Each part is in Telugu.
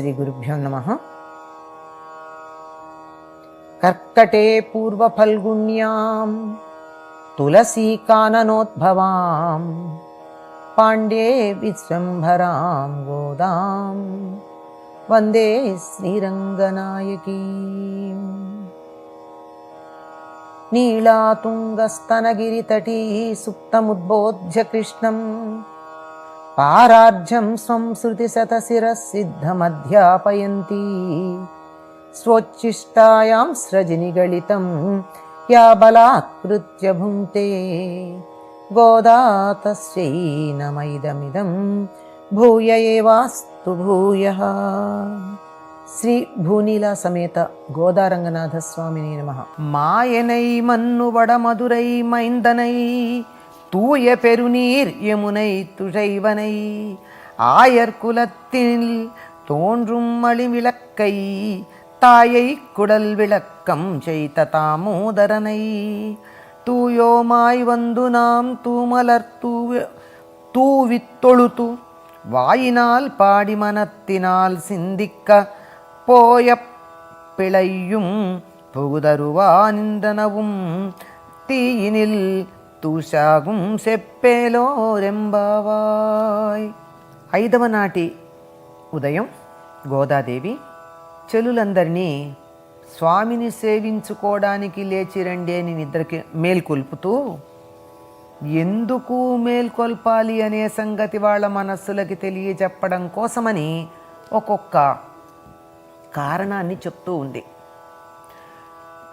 శ్రీ గురుభ్యో నమ. కర్కటే పూర్వఫల్గుణ్యాం తులసీకాననోద్భవాం పాండ్యే విశ్వంభరాం గోదాం. వందే శ్రీరంగనాయకీ. నీళాతుంగస్తనగిరితటీ సుప్తముద్బోధ్య కృష్ణం ఆరాధ్యం సంస్కృతి పారార్ఘ్యం సిద్ధమధ్యాపయంతి శతశిరసిద్ధమధ్యాపయంతి స్రజిని గళితం యా బలాత్కృత్య భుంక్తే. గోదా నమైదమిదం భూయ ఏవాస్తు భూయ. శ్రీ భూనీల సమేత గోదారంగనాథ స్వామిని నమ. మాయనై మన్ను వడ మధురై మైందనై தூய பெருநீர் யமுனை துழைவனை ஆயர் குலத்தினில் தோன்றும் மணிவிளக்கை தாயை குடல் விளக்கம் செய்த தாமோதரனை. தூயோமாய் வந்து நாம் தூமலர் தூவ தூவித்தொழுது வாயினால் பாடி மனத்தினால் சிந்திக்க போய பிழையும் புகுதருவா நின்றனவும் தீயினில் తూషాగుం సెప్పేలోరెంబావాయ్. ఐదవ నాటి ఉదయం గోదాదేవి చెలులందరినీ స్వామిని సేవించుకోవడానికి లేచి రండి అని నిద్రకి మేల్కొల్పుతూ ఎందుకు మేల్కొల్పాలి అనే సంగతి వాళ్ళ మనస్సులకి తెలియజెప్పడం కోసమని ఒక్కొక్క కారణాన్ని చెప్తూ ఉంది.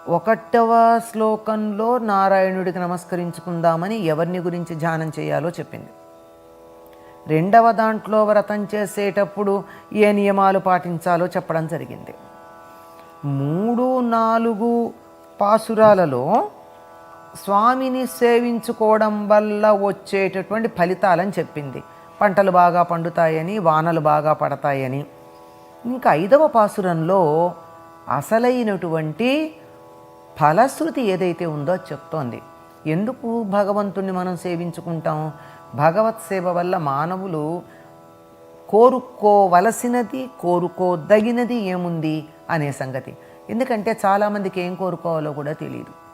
ఒకటవ శ్లోకంలో నారాయణుడికి నమస్కరించుకుందామని ఎవరిని గురించి ధ్యానం చేయాలో చెప్పింది. రెండవ దాంట్లో వ్రతం చేసేటప్పుడు ఏ నియమాలు పాటించాలో చెప్పడం జరిగింది. మూడు నాలుగు పాసురాలలో స్వామిని సేవించుకోవడం వల్ల వచ్చేటటువంటి ఫలితాలని చెప్పింది. పంటలు బాగా పండుతాయని వానలు బాగా పడతాయని. ఇంకా ఐదవ పాసురంలో అసలైనటువంటి ఫలశ్రుతి ఏదైతే ఉందో చెప్తోంది. ఎందుకు భగవంతుణ్ణి మనం సేవించుకుంటాం? భగవత్ సేవ వల్ల మానవులు కోరుకోవలసినది కోరుకోదగినది ఏముంది అనే సంగతి. ఎందుకంటే చాలామందికి ఏం కోరుకోవాలో కూడా తెలియదు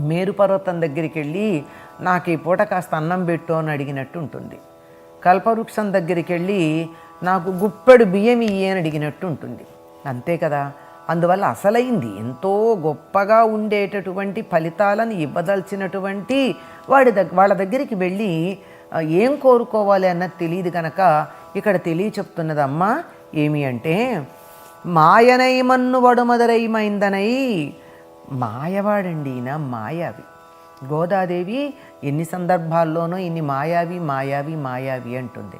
మేరు పర్వతం దగ్గరికి వెళ్ళి నాకు ఈ పూట కాస్త అన్నం పెట్టు అని అడిగినట్టు ఉంటుంది. కల్పవృక్షం దగ్గరికి వెళ్ళి నాకు గుప్పెడు బియ్యం ఇయ్యి అని అడిగినట్టు ఉంటుంది. అంతే కదా? అందువల్ల అసలైంది ఎంతో గొప్పగా ఉండేటటువంటి ఫలితాలను ఇవ్వదలిచినటువంటి వాడి దగ్గ వాళ్ళ దగ్గరికి వెళ్ళి ఏం కోరుకోవాలి అన్నది తెలియదు కనుక ఇక్కడ తెలియ చెప్తున్నదమ్మా ఏమి అంటే మాయనై మన్ను వడుమదరైమైందనై మాయవాడండి ఈయన మాయావి. గోదాదేవి ఎన్ని సందర్భాల్లోనో ఇన్ని మాయావి మాయావి మాయావి అంటుంది.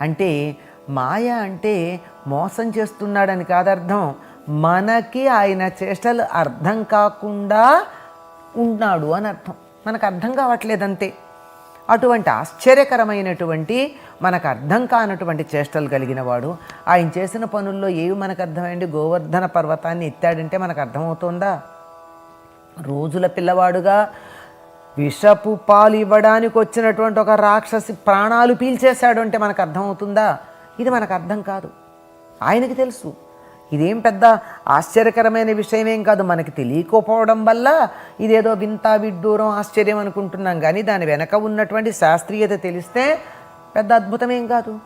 అంటే మాయ అంటే మోసం చేస్తున్నాడని కాదర్థం. మనకి ఆయన చేష్టలు అర్థం కాకుండా ఉన్నాడు అని అర్థం. మనకు అర్థం కావట్లేదంతే. అటువంటి ఆశ్చర్యకరమైనటువంటి మనకు అర్థం కానటువంటి చేష్టలు కలిగిన వాడు ఆయన చేసిన పనుల్లో ఏవి మనకు అర్థమైంది గోవర్ధన పర్వతాన్ని ఎత్తాడంటే మనకు అర్థమవుతుందా? రోజుల పిల్లవాడుగా విషపు పాలు ఇవ్వడానికి వచ్చినటువంటి ఒక రాక్షసి ప్రాణాలు పీల్చేశాడు అంటే మనకు అర్థమవుతుందా? ఇది మనకు అర్థం కాదు. ఆయనకి తెలుసు. ఇదేం పెద్ద ఆశ్చర్యకరమైన విషయమేం కాదు. మనకి తెలియకపోవడం వల్ల ఇదేదో వింత విడ్డూరం ఆశ్చర్యం అనుకుంటున్నాం. కానీ దాని వెనక ఉన్నటువంటి శాస్త్రీయత తెలిస్తే పెద్ద అద్భుతమేం కాదు.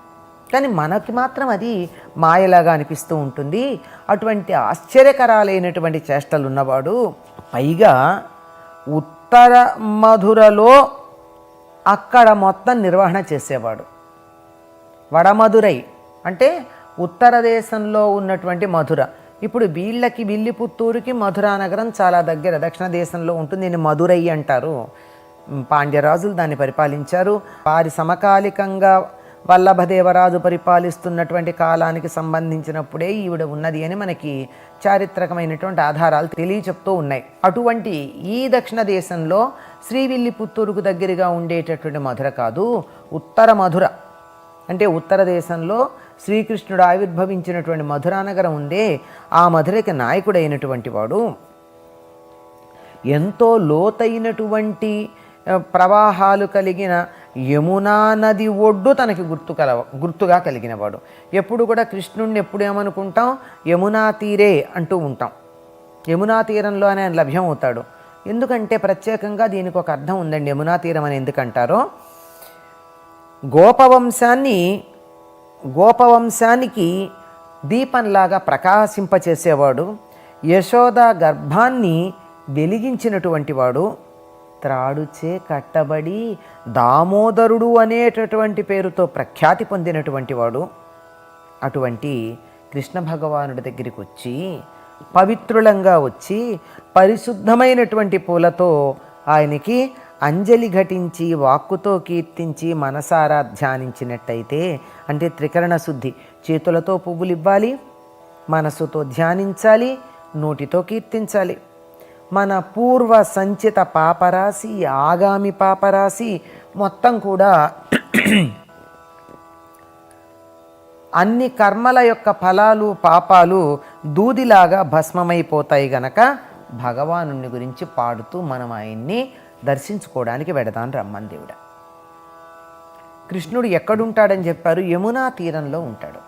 కానీ మనకి మాత్రం అది మాయలాగా అనిపిస్తూ ఉంటుంది. అటువంటి ఆశ్చర్యకరాలైనటువంటి చేష్టలు ఉన్నవాడు పైగా ఉత్తర మధురలో అక్కడ మొత్తం నిర్వహణ చేసేవాడు. వడమధురై అంటే ఉత్తర దేశంలో ఉన్నటువంటి మధుర. ఇప్పుడు వీళ్ళకి విల్లిపుత్తూరుకి మధురా నగరం చాలా దగ్గర దక్షిణ దేశంలో ఉంటుంది. దీన్ని మధురై అంటారు. పాండ్యరాజులు దాన్ని పరిపాలించారు. వారి సమకాలికంగా వల్లభదేవరాజు పరిపాలిస్తున్నటువంటి కాలానికి సంబంధించినప్పుడే ఈవిడ ఉన్నది అని మనకి చారిత్రకమైనటువంటి ఆధారాలు తెలియచెప్తూ ఉన్నాయి. అటువంటి ఈ దక్షిణ దేశంలో శ్రీవిల్లిపుత్తూరుకు దగ్గరగా ఉండేటటువంటి మధుర కాదు ఉత్తర మధుర. అంటే ఉత్తర దేశంలో శ్రీకృష్ణుడు ఆవిర్భవించినటువంటి మధురానగరం ఉందే ఆ మధురకి నాయకుడైనటువంటి వాడు. ఎంతో లోతైనటువంటి ప్రవాహాలు కలిగిన యమునా నది ఒడ్డు తనకి గుర్తు కల గుర్తుగా కలిగినవాడు. ఎప్పుడు కూడా కృష్ణుణ్ణి ఎప్పుడు ఏమనుకుంటాం? యమునా తీరే అంటూ ఉంటాం. యమునా తీరంలోనే ఆయన లభ్యం అవుతాడు ఎందుకంటే ప్రత్యేకంగా దీనికి ఒక అర్థం ఉందండి యమునా తీరం అని ఎందుకంటారో? గోపవంశాన్ని గోపవంశానికి దీపంలాగా ప్రకాశింపచేసేవాడు యశోద గర్భాన్ని వెలిగించినటువంటి వాడు త్రాడుచే కట్టబడి దామోదరుడు అనేటటువంటి పేరుతో ప్రఖ్యాతి పొందినటువంటి వాడు. అటువంటి కృష్ణ భగవానుడి దగ్గరికి వచ్చి పవిత్రులంగా వచ్చి పరిశుద్ధమైనటువంటి పూలతో ఆయనకి అంజలి ఘటించి వాక్కుతో కీర్తించి మనసారా ధ్యానించినట్టయితే అంటే త్రికరణ శుద్ధి చేతులతో పువ్వులు ఇవ్వాలి మనసుతో ధ్యానించాలి నోటితో కీర్తించాలి. మన పూర్వ సంచిత పాపరాశి ఆగామి పాపరాశి మొత్తం కూడా అన్ని కర్మల యొక్క ఫలాలు పాపాలు దూదిలాగా భస్మమైపోతాయి గనక భగవాను గురించి పాడుతూ మనం ఆయన్ని దర్శించుకోవడానికి వెడదాం రమ్మని దేవుడ. కృష్ణుడు ఎక్కడుంటాడని చెప్పారు? యమునా తీరంలో ఉంటాడు.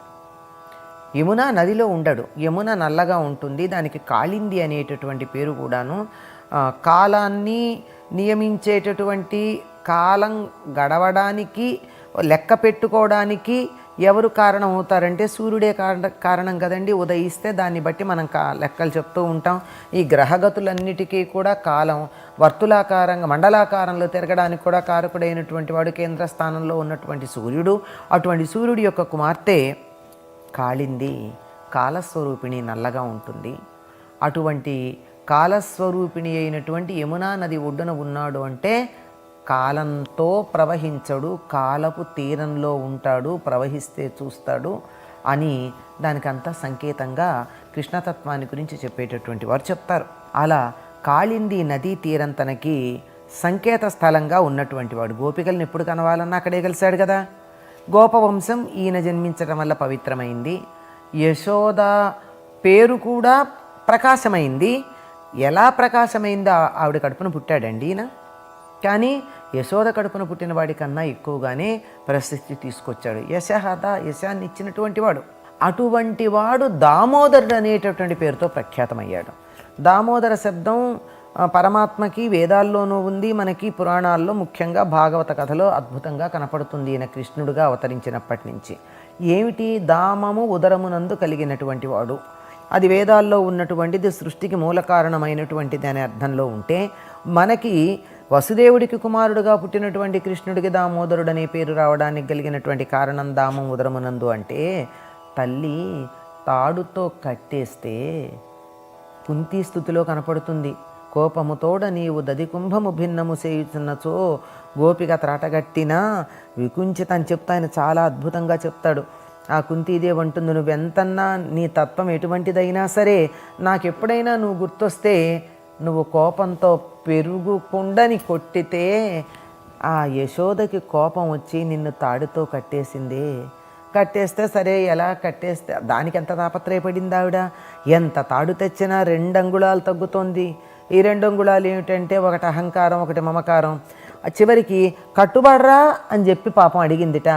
యమున నదిలో ఉండడు. యమున నల్లగా ఉంటుంది. దానికి కాళింది అనేటటువంటి పేరు కూడాను కాలాన్ని నియమించేటటువంటి కాలం గడవడానికి లెక్క పెట్టుకోవడానికి ఎవరు కారణం అవుతారంటే సూర్యుడే కారణ కారణం కదండి. ఉదయిస్తే దాన్ని బట్టి మనం కా లెక్కలు చెప్తూ ఉంటాం. ఈ గ్రహగతులన్నిటికీ కూడా కాలం వర్తులాకారంగా మండలాకారంలో తిరగడానికి కూడా కారకుడైనటువంటి వాడు కేంద్ర స్థానంలో ఉన్నటువంటి సూర్యుడు. అటువంటి సూర్యుడి యొక్క కుమార్తె కాళింది కాలస్వరూపిణి నల్లగా ఉంటుంది. అటువంటి కాలస్వరూపిణి అయినటువంటి యమునా నది ఒడ్డున ఉన్నాడు అంటే కాలంతో ప్రవహించడు కాలపు తీరంలో ఉంటాడు ప్రవహిస్తే చూస్తాడు అని దానికంతా సంకేతంగా కృష్ణతత్వాన్ని గురించి చెప్పేటటువంటి వారు చెప్తారు. అలా కాళింది నదీ తీరం తనకి సంకేత స్థలంగా ఉన్నటువంటి వాడు. గోపికలను ఎప్పుడు కనవాలన్నా అక్కడే కలిశాడు కదా. గోపవంశం ఈయన జన్మించడం వల్ల పవిత్రమైంది. యశోద పేరు కూడా ప్రకాశమైంది. ఎలా ప్రకాశమైందో ఆవిడ కడుపున పుట్టాడండి ఈయన. కానీ యశోద కడుపున పుట్టిన కన్నా ఎక్కువగానే ప్రశస్తి తీసుకొచ్చాడు. యశహత యశాన్ని ఇచ్చినటువంటి వాడు. అటువంటి వాడు దామోదరుడు అనేటటువంటి పేరుతో ప్రఖ్యాతమయ్యాడు. దామోదర శబ్దం పరమాత్మకి వేదాల్లోనూ ఉంది మనకి పురాణాల్లో ముఖ్యంగా భాగవత కథలో అద్భుతంగా కనపడుతుంది ఈయన కృష్ణుడుగా అవతరించినప్పటి నుంచి. ఏమిటి? దామము ఉదరమునందు కలిగినటువంటి వాడు. అది వేదాల్లో ఉన్నటువంటిది సృష్టికి మూల కారణమైనటువంటిది అనే అర్థంలో ఉంటే మనకి వసుదేవుడికి కుమారుడుగా పుట్టినటువంటి కృష్ణుడికి దామోదరుడు అనే పేరు రావడానికి కలిగినటువంటి కారణం దామం ఉదరమునందు అంటే తల్లి తాడుతో కట్టేస్తే కుంతి స్థుతిలో కనపడుతుంది. కోపముతోడ నీవు దది కుంభము భిన్నము చేయుచున్నచో గోపిక త్రాటగట్టినా వికుంచిత అని చెప్తా ఆయన చాలా అద్భుతంగా చెప్తాడు. ఆ కుంతీదేవి అంటుంది నువ్వెంతన్నా నీ తత్వం ఎటువంటిదైనా సరే నాకెప్పుడైనా నువ్వు గుర్తొస్తే నువ్వు కోపంతో పెరుగుకుండని కొట్టితే ఆ యశోదకి కోపం వచ్చి నిన్ను తాడుతో కట్టేసింది. కట్టేస్తే సరే ఎలా కట్టేస్తే? దానికి ఎంత తాపత్రయపడింది ఆవిడ? ఎంత తాడు తెచ్చినా రెండు అంగుళాలు తగ్గుతోంది. ఈ రెండు అంగుళాలు ఏమిటంటే ఒకటి అహంకారం ఒకటి మమకారం. చివరికి కట్టుబడరా అని చెప్పి పాపం అడిగిందిట.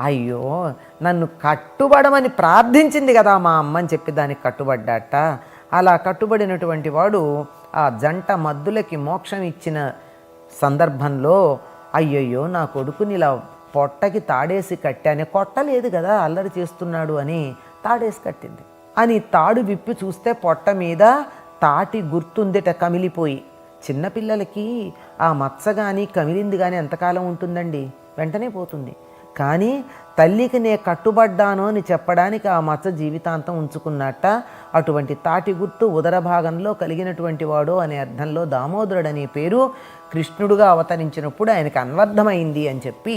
అయ్యో నన్ను కట్టుబడమని ప్రార్థించింది కదా మా అమ్మ అని చెప్పి దానికి కట్టుబడ్డాట. అలా కట్టుబడినటువంటి వాడు ఆ జంట మద్దులకి మోక్షం ఇచ్చిన సందర్భంలో అయ్యయ్యో నా కొడుకుని ఇలా పొట్టకి తాడేసి కట్టానే కొట్టలేదు కదా అల్లరి చేస్తున్నాడు అని తాడేసి కట్టింది. అని తాడు విప్పి చూస్తే పొట్ట మీద తాటి గుర్తుందిట కమిలిపోయి. చిన్నపిల్లలకి ఆ మచ్చ కానీ కమిలింది కానీ ఎంతకాలం ఉంటుందండి? వెంటనే పోతుంది. కానీ తల్లికి నే కట్టుబడ్డాను అని చెప్పడానికి ఆ మచ్చ జీవితాంతం ఉంచుకున్నట్ట. అటువంటి తాటి గుర్తు ఉదర భాగంలో కలిగినటువంటి వాడు అనే అర్థంలో దామోదరుడు అనే పేరు కృష్ణుడుగా అవతరించినప్పుడు ఆయనకు అన్వర్థమైంది అని చెప్పి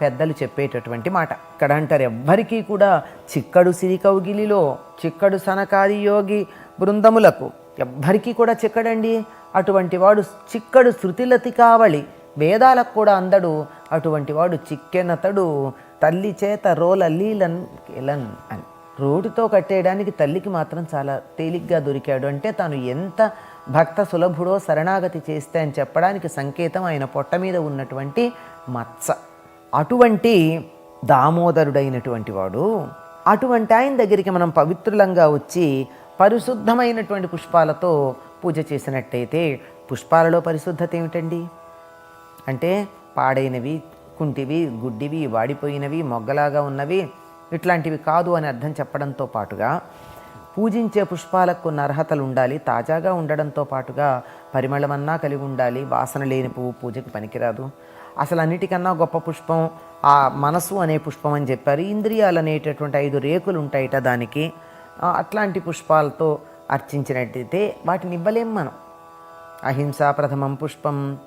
పెద్దలు చెప్పేటటువంటి మాట. ఇక్కడ అంటారు ఎవ్వరికీ కూడా చిక్కడు సిరికౌగిలిలో చిక్కడు సనకాది యోగి బృందములకు ఎవ్వరికీ కూడా చిక్కడండి. అటువంటి వాడు చిక్కడు శృతిలతి కావళి వేదాలకు కూడా అందడు. అటువంటి వాడు చిక్కెనతడు. తల్లి చేత రోల లీలన్ కెలన్ అని. రోడ్డుతో కట్టేయడానికి తల్లికి మాత్రం చాలా తేలిగ్గా దొరికాడు. అంటే తాను ఎంత భక్త సులభుడో శరణాగతి చేస్తే అని చెప్పడానికి సంకేతం ఆయన పొట్ట మీద ఉన్నటువంటి మత్స. అటువంటి దామోదరుడైనటువంటి వాడు. అటువంటి ఆయన దగ్గరికి మనం పవిత్రులంగా వచ్చి పరిశుద్ధమైనటువంటి పుష్పాలతో పూజ చేసినట్టయితే పుష్పాలలో పరిశుద్ధత ఏమిటండి? అంటే పాడైనవి కుంటివి గుడ్డివి వాడిపోయినవి మొగ్గలాగా ఉన్నవి ఇట్లాంటివి కాదు అని అర్థం చెప్పడంతో పాటుగా పూజించే పుష్పాలకు కొన్ని అర్హతలు ఉండాలి తాజాగా ఉండడంతో పాటుగా పరిమళమన్నా కలిగి ఉండాలి వాసన లేని పువ్వు పూజకి పనికిరాదు. అసలు అన్నిటికన్నా గొప్ప పుష్పం ఆ మనసు అనే పుష్పం అని చెప్పారు. ఇంద్రియాలు అనేటటువంటి ఐదు రేకులు ఉంటాయిట దానికి. అట్లాంటి పుష్పాలతో అర్చించినట్టయితే వాటిని ఇవ్వలేం మనం. అహింస ప్రథమం పుష్పం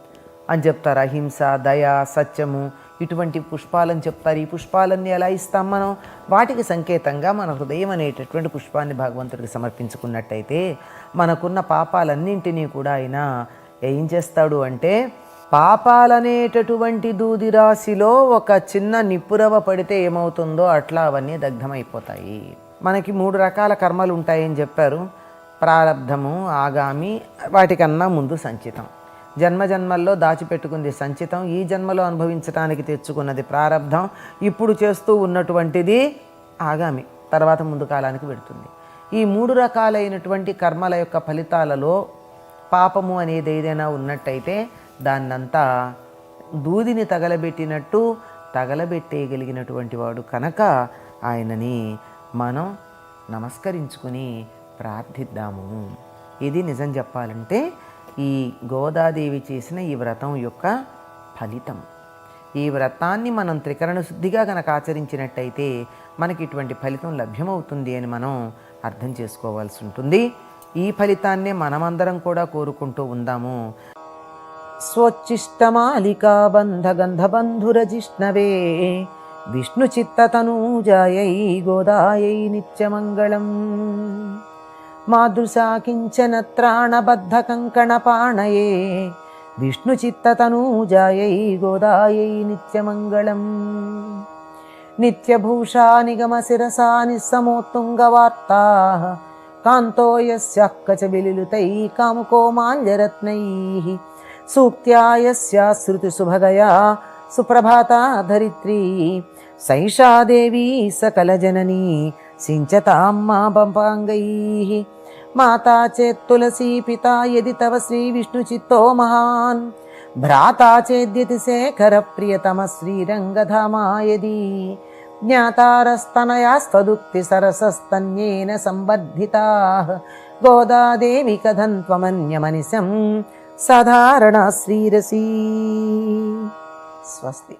అని చెప్తారు. అహింస దయ సత్యము ఇటువంటి పుష్పాలని చెప్తారు. ఈ పుష్పాలన్నీ ఎలా ఇస్తాం మనం? వాటికి సంకేతంగా మన హృదయం అనేటటువంటి పుష్పాన్ని భగవంతుడికి సమర్పించుకున్నట్టయితే మనకున్న పాపాలన్నింటినీ కూడా ఆయన ఏం చేస్తాడు అంటే పాపాలనేటటువంటి దూది రాశిలో ఒక చిన్న నిప్పురవ పడితే ఏమవుతుందో అట్లా అవన్నీ దగ్ధమైపోతాయి. మనకి మూడు రకాల కర్మలు ఉంటాయని చెప్పారు. ప్రారంధము ఆగామి వాటికన్నా ముందు సంచితం. జన్మ జన్మల్లో దాచిపెట్టుకుంది సంచితం. ఈ జన్మలో అనుభవించడానికి తెచ్చుకున్నది ప్రారంధం ఇప్పుడు చేస్తూ ఉన్నటువంటిది ఆగామి. తర్వాత ముందు కాలానికి పెడుతుంది ఈ మూడు రకాలైనటువంటి కర్మల యొక్క ఫలితాలలో పాపము అనేది ఏదైనా ఉన్నట్టయితే దాన్నంతా దూదిని తగలబెట్టినట్టు తగలబెట్టేయగలిగినటువంటి వాడు కనుక ఆయనని మనం నమస్కరించుకుని ప్రార్థిద్దాము. ఇది నిజం చెప్పాలంటే ఈ గోదాదేవి చేసిన ఈ వ్రతం యొక్క ఫలితం. ఈ వ్రతాన్ని మనం త్రికరణ శుద్ధిగా కనుక ఆచరించినట్టయితే మనకి ఇటువంటి ఫలితం లభ్యమవుతుంది అని మనం అర్థం చేసుకోవాల్సి ఉంటుంది. ఈ ఫలితాన్నే మనమందరం కూడా కోరుకుంటూ ఉందాము. స్వచ్చిష్టమాలికా బంధగంధబంధురజిష్ణవే విష్ణుచిత్తతనూజాయై గోదాయై నిత్యమంగళం. మాదృశా కించన త్రాణబద్ధకంకణపాణయే విష్ణుచిత్తతనూజాయై గోదాయై నిత్యమంగళం. నిత్యభూషా నిగమశిరసా నిస్సమోత్తుంగవార్తా. కాంతో యస్యాః కాముకో కాముకోమాల్యరత్నైः సూక్త్యా యస్యా శృతిసుభగయా సుప్రభాతా ధరిత్రీ. సైషా సకలజననీ. సించతాం మా పంపాంగైः. మాతా చేత్ తులసీ పితా యది తవ శ్రీ విష్ణు చిత్తో మహాన్. భ్రాతా చేద్యతి శేఖర ప్రియతమ శ్రీరంగధామా యది. జ్ఞాతారస్తనయాస్తదుక్తి సరసస్తన్యేన సంబద్ధితా గోదాదేవి కథం త్వమన్యమనిశం సాధారణ శ్రీరసీ. స్వస్తి.